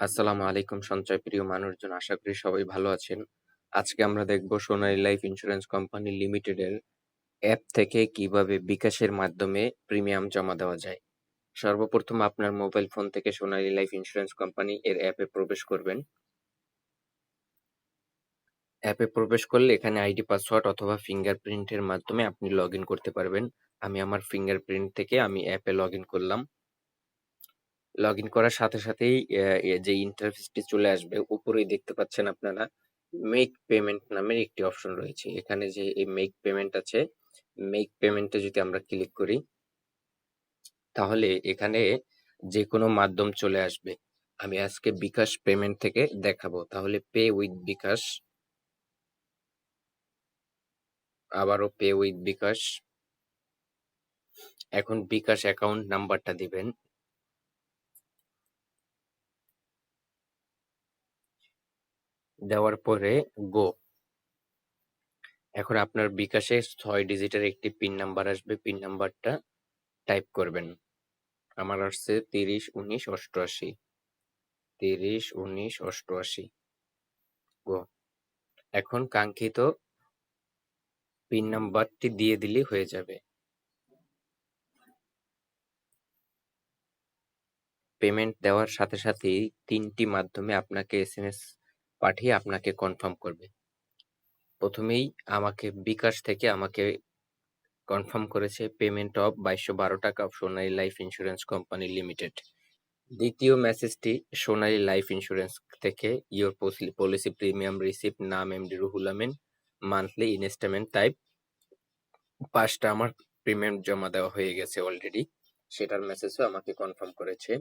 আসসালামু আলাইকুম সঞ্চয় প্রিয় মানুষজন, আশা করি সবাই ভালো আছেন। আজকে আমরা দেখব সোনালী লাইফ ইন্স্যুরেন্স কোম্পানি লিমিটেডের অ্যাপ থেকে কীভাবে বিকাশের মাধ্যমে প্রিমিয়াম জমা দেওয়া যায়। সর্বপ্রথম আপনার মোবাইল ফোন থেকে সোনালী লাইফ ইন্স্যুরেন্স কোম্পানি এর অ্যাপে প্রবেশ করবেন। অ্যাপে প্রবেশ করলে এখানে আইডি, পাসওয়ার্ড অথবা ফিঙ্গারপ্রিন্টের মাধ্যমে আপনি লগ করতে পারবেন। আমি আমার ফিঙ্গারপ্রিন্ট থেকে আমি অ্যাপে লগ করলাম। লগ ইন করার সাথে সাথেই যে ইন্টারফেসটি চলে আসবে, উপরেই দেখতে পাচ্ছেন আপনারা মেক পেমেন্ট নামের একটি অপশন রয়েছে। এখানে যে এই মেক পেমেন্ট আছে মেক পেমেন্টে যদি আমরা ক্লিক করি, তাহলে এখানে যে কোনো মাধ্যম চলে আসবে। আমি আজকে বিকাশ পেমেন্ট থেকে দেখাবো। তাহলে পে উইথ বিকাশ, আবারও পে উইথ বিকাশ। এখন বিকাশ অ্যাকাউন্ট নাম্বারটা দিবেন। দেওয়ার পরে গো এখন আপনার বিকাশে ছয় ডিজিটের একটি পিন নাম্বার আসবে। পিন নাম্বারটা টাইপ করবেন। আমার আসছে তিরিশ উনিশ অষ্টআশি। তিরিশ উনিশ অষ্টআশি। গো এখন কাঙ্ক্ষিত পিন নাম্বারটি দিয়ে দিলে হয়ে যাবে। পেমেন্ট দেওয়ার সাথে সাথেই তিনটি মাধ্যমে আপনাকে এসএমএস পাঠিয়ে আপনাকে কনফার্ম করবে। প্রথমেই আমাকে বিকাশ থেকে আমাকে কনফার্ম করেছে পেমেন্ট অফ বাইশশো বারো টাকা Sonali life insurance company limited দ্বিতীয় মেসেজটি সোনালী লাইফ ইন্স্যুরেন্স থেকে ইওর পলিসি প্রিমিয়াম রিসিপ্ট নাম MD Ruhul Amin monthly instalment type পাঁচটা আমার প্রিমিয়াম জমা দেওয়া হয়ে গেছে অলরেডি সেটার মেসেজও আমাকে কনফার্ম করেছে।